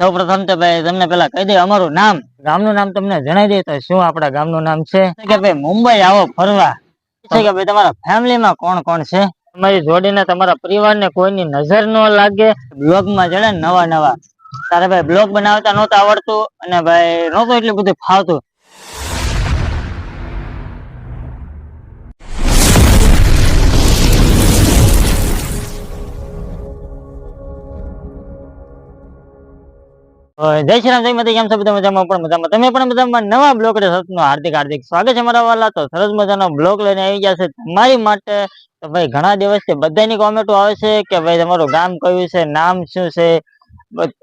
સૌ પ્રથમ તો ભાઈ તમને પેલા કહી દે અમારું નામ. ગામનું નામ તમને જણાવી દે તો શું આપણા ગામનું નામ છે? કે ભાઈ મુંબઈ આવો ફરવા. છે કે ભાઈ તમારા ફેમિલીમાં કોણ કોણ છે? તમારી જોડીને તમારા પરિવારને કોઈની નજર ન લાગે. બ્લોગમાં જડે નવા નવા. તારે ભાઈ બ્લોગ બનાવતા નહોતું આવડતું અને ભાઈ નહોતું એટલું બધું ફાવતું. જય શ્રી રામ, જય માતા કેમ છો? બધા મજામાં પણ મજામાં. તમે પણ મજામાં નવા બ્લોગ સતનું હાર્દિક હાર્દિક સ્વાગત છે મારા વાલા. તો સરસ મજાનો બ્લોગ લઈને આવી ગયા છે તમારી માટે. તો ભાઈ, ઘણા દિવસથી બધાની કોમેન્ટો આવે છે કે ભાઈ, તમારું ગામ કયું છે, નામ શું છે?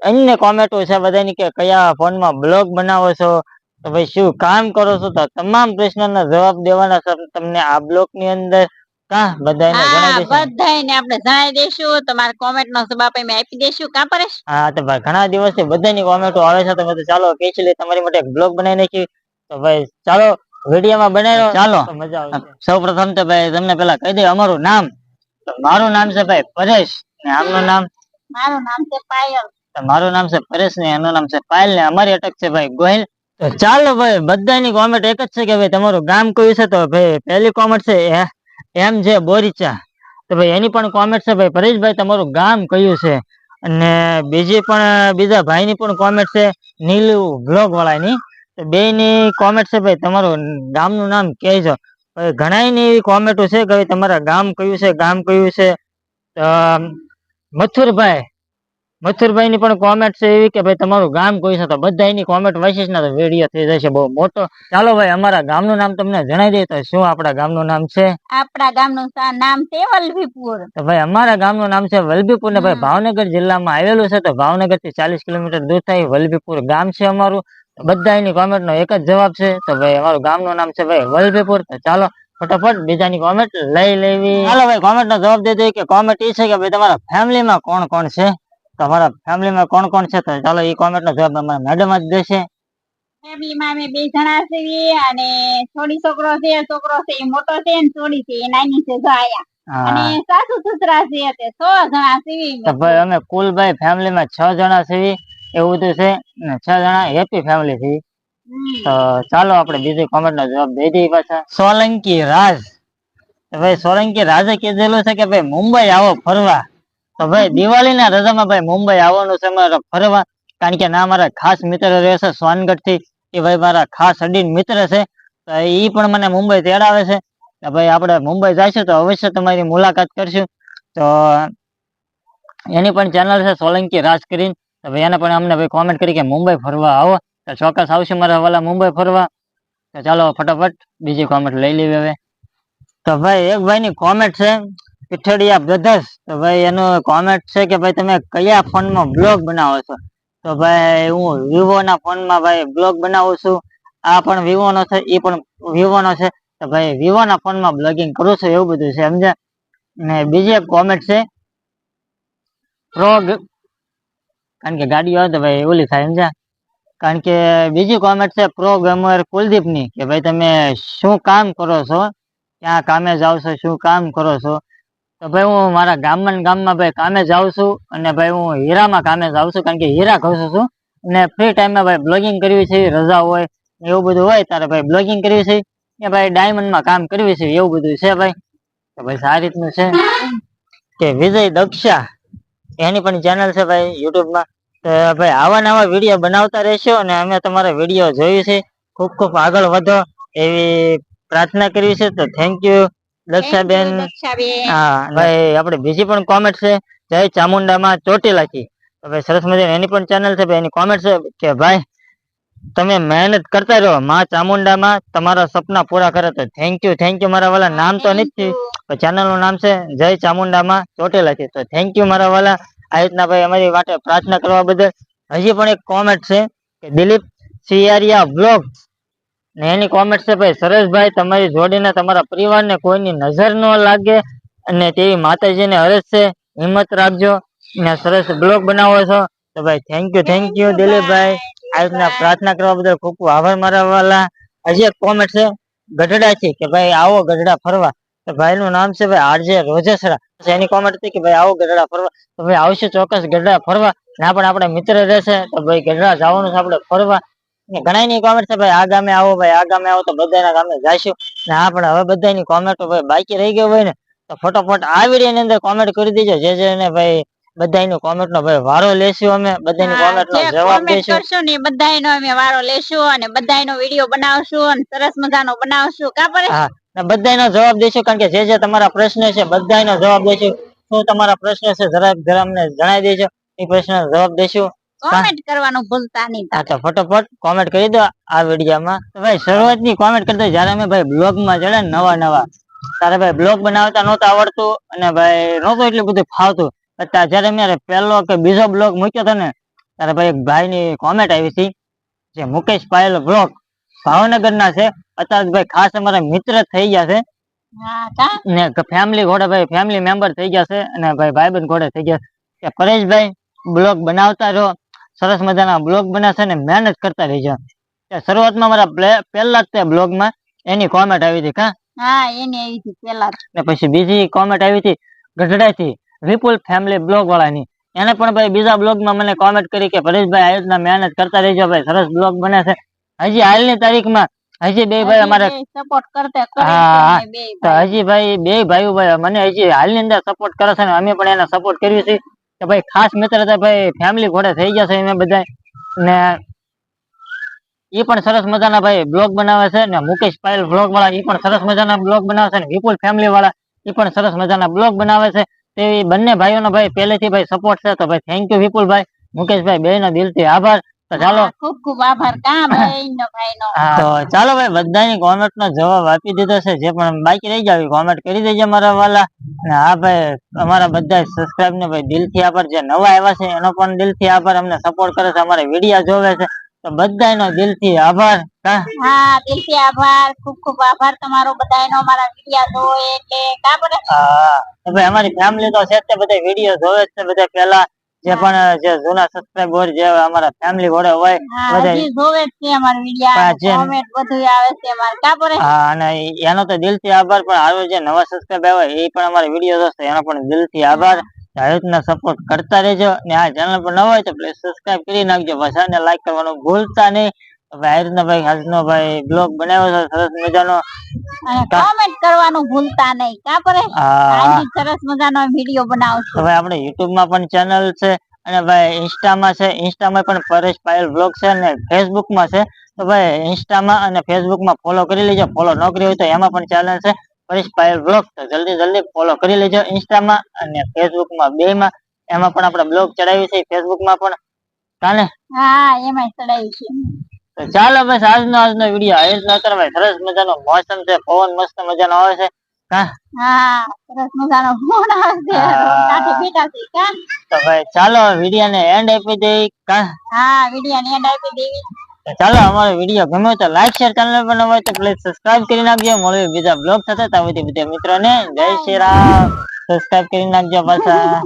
અન્ય કોમેન્ટો છે બધાની કે કયા ફોનમાં બ્લોગ બનાવો છો? તો ભાઈ, શું કામ કરો છો? તો તમામ પ્રશ્નોના જવાબ દેવાના છે. તમને આ બ્લોગની અંદર કા? બધાને જણાવી દઈશું બધાયને આપણે જણાવી દઈશું તમારા કોમેન્ટ નો જવાબ અમે આપી દઈશું કા પરેશ? હા તો ભાઈ ઘણા દિવસથી બધાની કોમેન્ટો આવે છે. તો મેં ચાલો પેચલી તમારી માટે એક બ્લોગ બનાવી નાખી. તો ભાઈ ચાલો વિડીયોમાં બનાવ્યો. ચાલો. મજા આવશે. સૌ પ્રથમ તો ભાઈ તમને પેલા કહી દે અમારું નામ. મારું નામ છે ભાઈ પરેશ ને આમનું નામ? મારું નામ છે પાયલ. મારું નામ છે પરેશ ને એનું નામ છે પાયલ ને અમારી અટક છે ભાઈ ગોહિલ. તો ચાલો ભાઈ બધાની કોમેન્ટ એક જ છે કે ભાઈ તમારું ગામ કયું છે? તો ભાઈ પહેલી કોમેન્ટ છે એ- એમ છે બોરીચા તો ભાઈ, એની પણ કોમેન્ટ છે, ભાઈ, પરેશભાઈ, તમારું ગામ કયું છે? અને બીજી પણ, બીજા ભાઈની પણ કોમેન્ટ છે, નીલુ બ્લોગ વાળાની. તો બેની કોમેન્ટ છે, ભાઈ, તમારું ગામનું નામ કહેજો. ભાઈ ઘણાની એવી કોમેન્ટો છે કે ભાઈ, તમારા ગામ કયું છે, ગામ કયું છે? મથુરભાઈ મથુરભાઈ ની પણ કોમેન્ટ છે એવી કે ભાઈ તમારું ગામ કોઈ છે તો બધા એની કોમેન્ટ વાંચીશ ને તો વીડિયો થઈ જશે બહુ મોટો. ચાલો ભાઈ અમારા ગામનું નામ તમને જણાવી દઈએ તો શું આપણા ગામનું નામ છે? આપણા ગામનું નામ છે વલભીપુર. તો ભાઈ અમારા ગામનું નામ છે વલભીપુર ને ભાઈ ભાવનગર જિલ્લામાં આવેલું છે તો ભાવનગરથી ચાલીસ કિલોમીટર દૂર થાય વલભીપુર ગામ છે અમારું. બધા એની કોમેન્ટ નો એક જ જવાબ છે. તો ભાઈ અમારું ગામનું નામ છે ભાઈ વલભીપુર. તો ચાલો ફટાફટ બીજાની કોમેન્ટ લઈ લેવી. ચાલો ભાઈ કોમેન્ટ નો જવાબ દે દઈએ કે કોમેન્ટ એ છે કે ભાઈ તમારા ફેમિલીમાં કોણ કોણ છે? તમારા ફેમિલીમાં કોણ કોણ છે તો ચાલો એ કોમેન્ટનો જવાબ અમારા મેડમ જ દેશે. ફેમિલીમાં અમે બે જણા છીએ અને છોડી છોકરો છે છોકરો છે એ મોટો છે ને છોડી છે એ નાની છે જો આયા. અને સાસુ સસરા છે તે સો જણા છીએ તો ભાઈ અમે કુલ ભાઈ ફેમિલીમાં છ જણા છીએ એવું બધું છે. ને છ જણા હેપી ફેમિલી છીએ તો ચાલો આપણે બીજી કોમેન્ટ નો જવાબ દઈ દઈએ પાછા. સોલંકી રાજ. ભાઈ સોલંકી રાજે કીધેલું છે કે ભાઈ મુંબઈ આવો ફરવા. તો ભાઈ, દિવાળીના રજામાં ભાઈ મુંબઈ આવવાનું છે મારે ફરવા, કારણ કે ના મારા ખાસ મિત્ર રહેશે સોનગઢથી એ ભાઈ મારા ખાસ અડીન મિત્ર છે. તો એ પણ મને મુંબઈ તેડાવે છે. તો ભાઈ, આપણે મુંબઈ જઈશું તો અવશ્ય તમારી મુલાકાત કરશું. તો એની પણ ચેનલ છે સોલંકી રાજ કરીને. તો ભાઈ, એને પણ અમને ભાઈ કોમેન્ટ કરી કે મુંબઈ ફરવા આવો. તો ચોક્કસ આવશે મારા વાલા મુંબઈ ફરવા. તો ચાલો ફટાફટ બીજી કોમેન્ટ લઈ લેવી હવે. તો ભાઈ, એક ભાઈની કોમેન્ટ છે. પીઠડિયા બ્રધર્સ, તો ભાઈ એનો કોમેન્ટ છે કે ભાઈ તમે કયા ફોનમાં બ્લોગ બનાવો છો? તો ભાઈ હું વિવો ના ફોનમાં ભાઈ બ્લોગ બનાવું છું. આ પણ વિવો નો છે એ પણ વિવો નો છે. તો ભાઈ વિવો ના ફોનમાં બ્લોગિંગ કરું છું એવું બધું છે, સમજ્યા? ને બીજી એક કોમેન્ટ છે. પ્રોગ કારણ કે ગાડીઓ આવે તો ભાઈ ઓલી થાય, સમજ્યા? કારણ કે બીજી કોમેન્ટ છે પ્રો ગેમર કુલદીપ કે ભાઈ તમે શું કામ કરો છો? ક્યાં કામે જાઓ છો? શું કામ કરો છો? તો ભાઈ હું મારા ગામમાં ગામમાં ભાઈ કામે જાઉં છું અને ભાઈ હું હીરામાં કામે જાઉં છું કારણ કે હીરા ઘસું છું અને ફ્રી ટાઈમમાં ભાઈ બ્લોગિંગ કરવી છે, રજા હોય એવું બધું હોય ત્યારે ભાઈ બ્લોગિંગ કરવી છે કે ભાઈ ડાયમંડમાં કામ કરવી છે એવું બધું છે ભાઈ. તો ભાઈ આ રીતનું છે કે વિજય દક્ષા એની પણ ચેનલ છે ભાઈ યુટ્યુબમાં તો ભાઈ આવા નવા વીડિયો બનાવતા રહેશો અને અમે તમારા વીડિયો જોયું છે. ખૂબ ખૂબ આગળ વધો એવી પ્રાર્થના કરવી છે તો થેન્ક યુ દક્ષાબેન હા ભાઈ આપણે બીજી પણ કોમેન્ટ છે. જય ચામુંડામાં ચોટી લખી. તો સરસ મજાની એની પણ ચેનલ છે એની કોમેન્ટ છે કે ભાઈ તમે મહેનત કરતા રહો. માં ચામુંડામાં તમારા સપના પૂરા કરે તો થેન્ક યુ થેન્ક યુ મારા વાલા નામ તો નથી ચેનલનું નામ છે જય ચામુંડામાં ચોટી લખી. તો થેન્ક યુ મારા વાલા. આ રીતના ભાઈ અમારી માટે પ્રાર્થના કરવા બદલ હજી પણ એક કોમેન્ટ છે કે દિલીપ સિયારિયા બ્લોગ ને એની કોમેન્ટ છે ભાઈ સરસભાઈ તમારી જોડીને તમારા પરિવારને કોઈની નજર ન લાગે અને તેવી માતાજીને હરસ છે હિંમત રાખજો ને સરસ બ્લોગ બનાવો છો. તો ભાઈ થેન્ક યુ થેન્ક યુ દિલીપભાઈ. આ રીતના પ્રાર્થના કરવા બદલ ખૂબ ખૂબ આભાર મારા વાલા હજી એક કોમેન્ટ છે ગઢડા થી કે ભાઈ આવો ગઢડા ફરવા. તો ભાઈ નું નામ છે ભાઈ આરજે રોજેસરા. એની કોમેન્ટ હતી કે ભાઈ આવો ગઢડા ફરવા. તો ભાઈ આવશે ચોક્કસ ગઢડા ફરવા. ના પણ આપણે મિત્ર રહેશે તો ભાઈ ગઢડા જવાનું છે આપણે ફરવા. ઘણા ની કોમેન્ટ છે ભાઈ આ ગામે આવો ભાઈ આ ગામે આવો. તો બધાના ગામે જઈશું. ને હા પણ હવે બધાની કોમેન્ટ ભાઈ બાકી રહી ગયો હોય ને તો ફટોફટ આ વીડિયો અંદર કોમેન્ટ કરી દેજો. જે જે ને ભાઈ બધાની કોમેન્ટ નો ભાઈ વારો લેશું અમે બધાની કોમેન્ટ નો જવાબ દેશું. ને બધાયનો અમે વારો લેશું અને બધાયનો વીડિયો બનાવશું અને સરસ મજાનો બનાવશું. કા પર? હા ને બધાનો જવાબ દેશું કારણ કે જે જે તમારા પ્રશ્ન છે બધાનો જવાબ દેશું. શું તમારા પ્રશ્ન છે જરા જરા અમને જણાવી દેજો. એ પ્રશ્ન જવાબ દઈશું કોમેન્ટ કરવાનું ભૂલતા નહીં હા તો ફટોફટ કોમેન્ટ કરી દો આ વિડીયોમાં. તો ભાઈ શરૂઆતની કોમેન્ટ કરી દો. જ્યારે અમે ભાઈ બ્લોગમાં ચડ્યા નવા નવા તારે ભાઈ બ્લોગ બનાવતા નહોતું આવડતું અને ભાઈ નહોતું એટલું બધું ફાવતું. અત્યારે જ્યારે મેં પહેલો કે બીજો બ્લોગ મૂક્યો હતો ને ત્યારે ભાઈ એક ભાઈ ની કોમેન્ટ આવી હતી જે મુકેશ પાયલ બ્લોગ ભાવનગર ના છે. અત્યારે ભાઈ ખાસ અમારા મિત્ર થઈ ગયા છે. ને ફેમિલી ઘોડે ભાઈ ફેમિલી મેમ્બર થઈ ગયા છે અને ભાઈ ભાઈબંધ ઘોડે થઈ ગયા કે પરેશભાઈ બ્લોગ બનાવતા રહો. સરસ મજાના બ્લોગ બનાવશે ને મહેનત કરતા રહેજો. શરૂઆતમાં મારા પહેલા જ તે બ્લોગમાં એની કોમેન્ટ આવી હતી કા? હા એની આવી હતી પહેલા ને પછી બીજી કોમેન્ટ આવી હતી ગઢડાથી વિપુલ ફેમિલી બ્લોગ વાળાની. એને પણ ભાઈ બીજા બ્લોગમાં મને કોમેન્ટ કરી કે પરેશભાઈ આયોજના મહેનત કરતા રહેજો ભાઈ સરસ બ્લોગ બને છે. હજી હાલની તારીખમાં હજી બે ભાઈ અમારે સપોર્ટ કરતા હા, હજી ભાઈ બે ભાઈઓ ભાઈ મને હજી હાલની અંદર સપોર્ટ કરે છે ને અમે પણ એને સપોર્ટ કર્યું છે કે ભાઈ ખાસ મિત્ર હતા ભાઈ ફેમિલી ઘોડે થઈ ગયા છે એમ બધા ને એ પણ સરસ મજાના ભાઈ બ્લોગ બનાવે છે ને મુકેશ પાયલ બ્લોગ વાળા એ પણ સરસ મજાના બ્લોગ બનાવે છે ને વિપુલ ફેમિલી વાળા એ પણ સરસ મજાના બ્લોગ બનાવે છે. તે બંને ભાઈઓનો ભાઈ પહેલેથી ભાઈ સપોર્ટ છે તો ભાઈ થેન્ક યુ વિપુલભાઈ મુકેશભાઈ બે નો દિલથી આભાર. તો ચાલો. ખૂબ ખૂબ આભાર. તો ચાલો ભાઈ બધાની કોમેન્ટ નો જવાબ આપી દીધો છે. જે પણ બાકી રહી જાય કોમેન્ટ કરી દેજો મારા વાલા. હા ભાઈ અમારા બધા સબસ્ક્રાઇબ ને ભાઈ દિલથી આભાર. જે નવા આવ્યા છે એનો પણ દિલથી આભાર. અમને સપોર્ટ કરે છે અમારા વીડિયો જોવે છે. તો બધાનો દિલથી આભાર હા? દિલથી આભાર. ખૂબ ખૂબ આભાર તમારો. બધાયનો અમારા વિડિયા જોવે એટલે. કા પડે હા. ભાઈ અમારી ફેમિલી તો છે તે બધા વીડિયો જોવે છે બધા પહેલા જે પણ જે જૂના સબસ્ક્રાઇબર જે અમારા ફેમિલી વડે હોય બધા જોવે છે અમારા વિડિયા કોમેન્ટ બધું આવે છે અમારે. કાપરે હા અને એનો તો દિલથી આભાર પણ હારો જે નવા સબસ્ક્રાઇબ આવે એ પણ અમારા વીડિયો જોશે એનો પણ દિલથી આભાર. આવી સપોર્ટ કરતા રહેજો ને આ ચેનલ પર ન હોય તો પ્લીઝ સબસ્ક્રાઇબ કરી નાખજો. અને લાઈક કરવાનું ભૂલતા નહીં. ભાઈ આજનો ભાઈ બ્લોગ બનાવ્યો છે સરસ મજાનો. કોમેન્ટ કરવાનું ભૂલતા નહીં કા પર? સરસ મજાનો વિડિયો બનાવશું. હવે આપણે યુટ્યુબમાં પણ ચેનલ છે અને ભાઈ ઇન્સ્ટામાં છે ઇન્સ્ટામાં પણ પરેશ પાયલ બ્લોગ છે અને ફેસબુકમાં છે. તો ભાઈ ઇન્સ્ટામાં અને ફેસબુકમાં ફોલો કરી લેજો ફોલો ન કરી હોય તો એમાં પણ ચેનલ છે પરેશ પાયલ બ્લોગ તો જલ્દી જલ્દી ફોલો કરી લેજો ઇન્સ્ટામાં અને ફેસબુકમાં બે માં એમાં પણ આપણે બ્લોગ ચડાવી છે ફેસબુકમાં પણ. કાને હા એમાં ચડાવી છે. ચાલો બસ આજનો આજનો વીડિયો આ ન અત્યારે સરસ મજાનો મોસમ છે પવન મસ્ત મજાનો આવે છે. હા? સરસ મજાનો ફોન આવે છે. હા. બેઠા છે કા? તો ભાઈ ચાલો વીડિયો ને એન્ડ આપી દઈ કા? હા વિડિયા ની એન્ડ આપી દેવી ચાલો અમારો વીડિયો ગમ્યો તો લાઈક શેર ચેનલ પર ન હોય તો પ્લીઝ સબસ્ક્રાઇબ કરી નાખજો. મળીએ બીજા બ્લોગ સાથે. ત્યાં બધા મિત્રોને જય શ્રી રામ. સબસ્ક્રાઇબ કરી નાખજો પાછા.